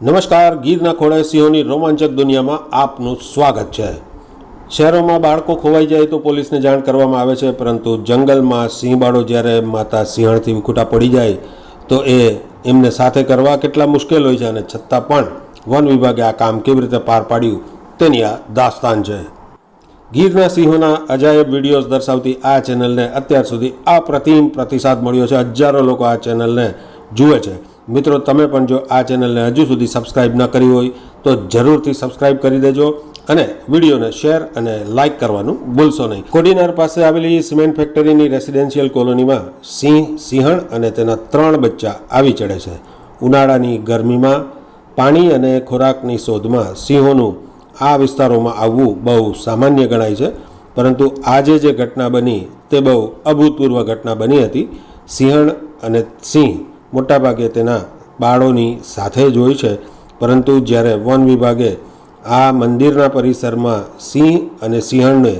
નમસ્કાર, ગીરના ખોળે સિંહોની રોમાંચક દુનિયામાં આપનું સ્વાગત છે. શહેરોમાં બાળકો ખોવાઈ જાય તો પોલીસને જાણ કરવામાં આવે છે, પરંતુ જંગલમાં સિંહ બાળો જ્યારે માતા સિંહણથી વિખૂટા પડી જાય, તો એ એમને સાથે કરવા કેટલા મુશ્કેલ હોય છે અને છતાં પણ વન વિભાગે આ કામ કેવી રીતે પાર પાડ્યું તેની આ દાસ્તાન છે. ગીરના સિંહોના અજાયબ વિડીયોઝ દર્શાવતી આ ચેનલને અત્યાર સુધી આ પ્રતિમ પ્રતિસાદ મળ્યો છે. હજારો લોકો આ ચેનલને જુએ છે. મિત્રો, તમે પણ જો આ ચેનલને હજુ સુધી સબસ્ક્રાઈબ ન કરી હોય, તો જરૂરથી સબસ્ક્રાઈબ કરી દેજો અને વિડીયોને શેર અને લાઇક કરવાનું ભૂલશો નહીં. કોડીનાર પાસે આવેલી સિમેન્ટ ફેક્ટરીની રેસિડેન્શિયલ કોલોનીમાં સિંહ, સિંહણ અને તેના ત્રણ બચ્ચા આવી ચડે છે. ઉનાળાની ગરમીમાં પાણી અને ખોરાકની શોધમાં સિંહોનું આ વિસ્તારોમાં આવવું બહુ સામાન્ય ગણાય છે. પરંતુ આજે જે ઘટના બની તે બહુ અભૂતપૂર્વ ઘટના બની હતી. સિંહણ અને સિંહ મોટાભાગે તેના બાળોની સાથે જ હોય છે. પરંતુ જ્યારે વન વિભાગે આ મંદિરના પરિસરમાં સિંહ અને સિંહણને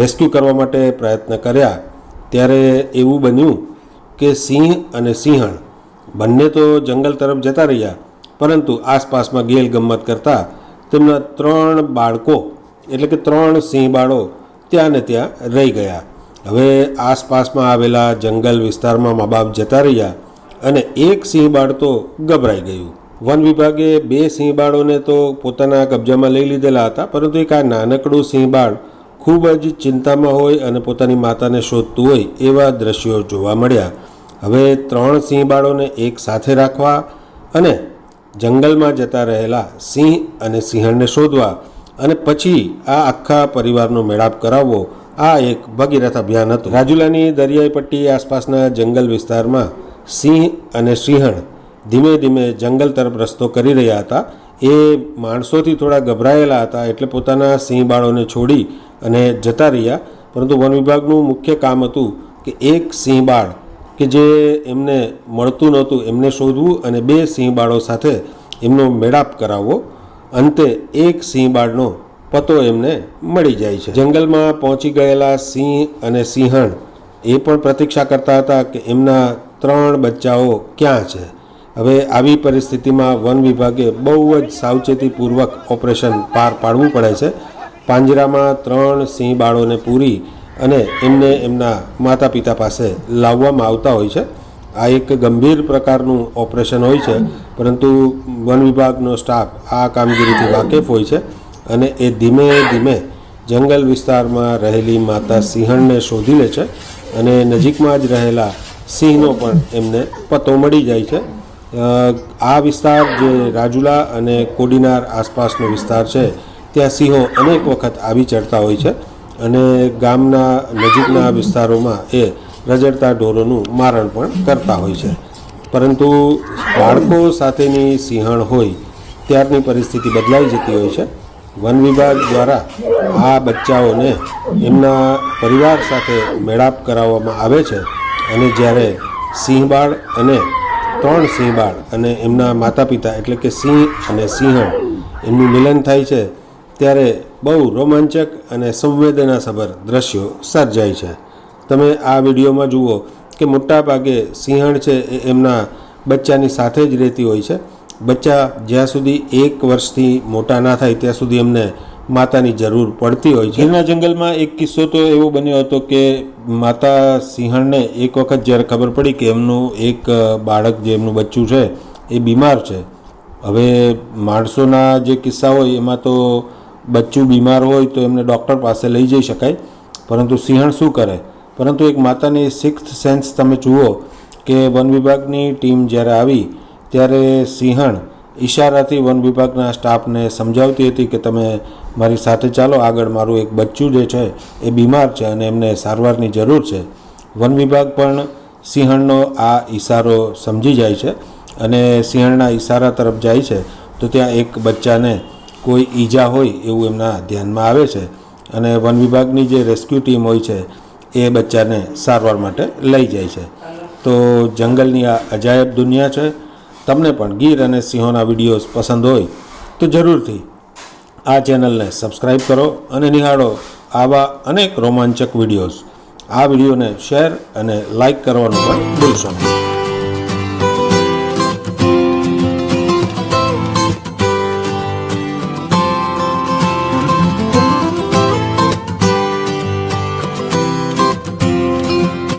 રેસ્ક્યુ કરવા માટે પ્રયત્ન કર્યા, ત્યારે એવું બન્યું કે સિંહ અને સિંહણ બંને તો જંગલ તરફ જતા રહ્યા, પરંતુ આસપાસમાં ગેલ ગમત કરતાં તેમના ત્રણ બાળકો, એટલે કે ત્રણ સિંહ બાળો ત્યાં ને ત્યાં રહી ગયા. હવે આસપાસમાં આવેલા જંગલ વિસ્તારમાં મા બાપ જતા રહ્યા. અને એક સિંહ બાળ તો ગભરાઈ ગયું. વન વિભાગે બે સિંહ બાળોને તો પોતાના કબજામાં લઈ લીધેલા હતા, પરંતુ એક આ નાનકડું સિંહ બાળ ખૂબ જ ચિંતામાં હોય અને પોતાની માતાને શોધતું હોય એવા દ્રશ્યો જોવા મળ્યા. હવે ત્રણ સિંહ બાળોને એક સાથે રાખવા અને જંગલમાં જતા રહેલા સિંહ અને સિંહણને શોધવા અને પછી આ આખા પરિવારનો મેળાપ કરાવવો, આ એક ભગીરથ અભિયાન હતું. રાજુલાની દરિયાઈ પટ્ટી આસપાસના જંગલ વિસ્તારમાં સિંહ અને સિંહણ ધીમે ધીમે જંગલ તરફ રસ્તો કરી રહ્યા હતા. એ માણસોથી થોડા ગભરાયેલા હતા એટલે પોતાના સિંહ બાળોને છોડી અને જતા રહ્યા. પરંતુ વન વિભાગનું મુખ્ય કામ હતું કે એક સિંહ બાળ કે જે એમને મળતું નહોતું, એમને શોધવું અને બે સિંહ બાળો સાથે એમનો મેળાપ કરાવવો. અંતે એક સિંહ બાળનો પતો એમને મળી જાય છે. જંગલમાં પહોંચી ગયેલા સિંહ અને સિંહણ એ પણ પ્રતીક્ષા કરતા હતા કે એમના ત્રણ બચ્ચાઓ ક્યાં છે? હવે આવી પરિસ્થિતિમાં વન વિભાગે બહુ જ સાવચેતીપૂર્વક ઓપરેશન પાર પાડવું પડે છે. પાંજરામાં ત્રણ સિંહ બાળોને પૂરી અને એમને એમના માતા પિતા પાસે લાવવામાં આવતા હોય છે. આ એક ગંભીર પ્રકારનું ઓપરેશન હોય છે, પરંતુ વન વિભાગનો સ્ટાફ આ કામગીરીથી વાકેફ હોય છે અને એ ધીમે ધીમે જંગલ વિસ્તારમાં રહેલી માતા સિંહણને શોધી લે છે અને નજીકમાં જ રહેલા સિંહનો પણ એમને પતો મળી જાય છે. આ વિસ્તાર જે રાજુલા અને કોડીનાર આસપાસનો વિસ્તાર છે, ત્યાં સિંહો અનેક વખત આવી ચડતા હોય છે અને ગામના નજીકના વિસ્તારોમાં એ રજડતા ઢોરોનું મારણ પણ કરતા હોય છે. પરંતુ બાળકો સાથેની સિંહણ હોય, ત્યારની પરિસ્થિતિ બદલાઈ જતી હોય છે. વન વિભાગ દ્વારા આ બચ્ચાઓને એમના પરિવાર સાથે મેળાપ કરાવવામાં આવે છે. અને જ્યારે સિંહબાળ અને ત્રણ સિંહબાળ અને એમના માતા પિતા એટલે કે સિંહ અને સિંહણ એમનું મિલન થાય છે, ત્યારે બહુ રોમાંચક અને સંવેદનાસભર દ્રશ્યો સર્જાય છે. તમે આ વિડીયોમાં જુઓ કે મોટા ભાગે સિંહણ છે એ એમના બચ્ચાની સાથે જ રહેતી હોય છે. બચ્ચા જ્યાં સુધી એક વર્ષથી મોટા ના થાય, ત્યાં સુધી એમને માતાની જરૂર પડતી હોય છે. ગીરના જંગલમાં એક કિસ્સો તો એવો બન્યો હતો કે માતા સિંહણને એક વખત જ્યારે ખબર પડી કે એમનું એક બાળક જે એમનું બચ્ચું છે, એ બીમાર છે. હવે માણસોના જે કિસ્સા હોય એમાં તો બચ્ચું બીમાર હોય તો એમને ડૉક્ટર પાસે લઈ જઈ શકાય. પરંતુ સિંહણ શું કરે? પરંતુ એક માતાની સિક્સ્થ સેન્સ તમે જુઓ કે વન વિભાગની ટીમ જ્યારે આવી, ત્યારે સિંહણ ઈશારાથી વન વિભાગના સ્ટાફને સમજાવતી હતી કે તમે મારી સાથે ચાલો, આગળ મારું એક બચ્ચું જે છે એ બીમાર છે અને એમને સારવારની જરૂર છે. વન વિભાગ પણ સિંહણનો આ ઈશારો સમજી જાય છે અને સિંહણના ઈશારા તરફ જાય છે. તો ત્યાં એક બચ્ચાને કોઈ ઈજા હોય એવું એમના ધ્યાનમાં આવે છે અને વન વિભાગની જે રેસ્ક્યુ ટીમ હોય છે એ બચ્ચાને સારવાર માટે લઈ જાય છે. તો જંગલની આ અજાયબ દુનિયા છે. તમને પણ ગીર અને સિંહોના વિડીયોઝ પસંદ હોય તો જરૂરથી આ ચેનલને સબસ્ક્રાઈબ કરો અને નિહાળો આવા અનેક રોમાંચક વિડીયોઝ. આ વિડીયોને શેર અને લાઈક કરવાનું પણ ભૂલશો નહીં.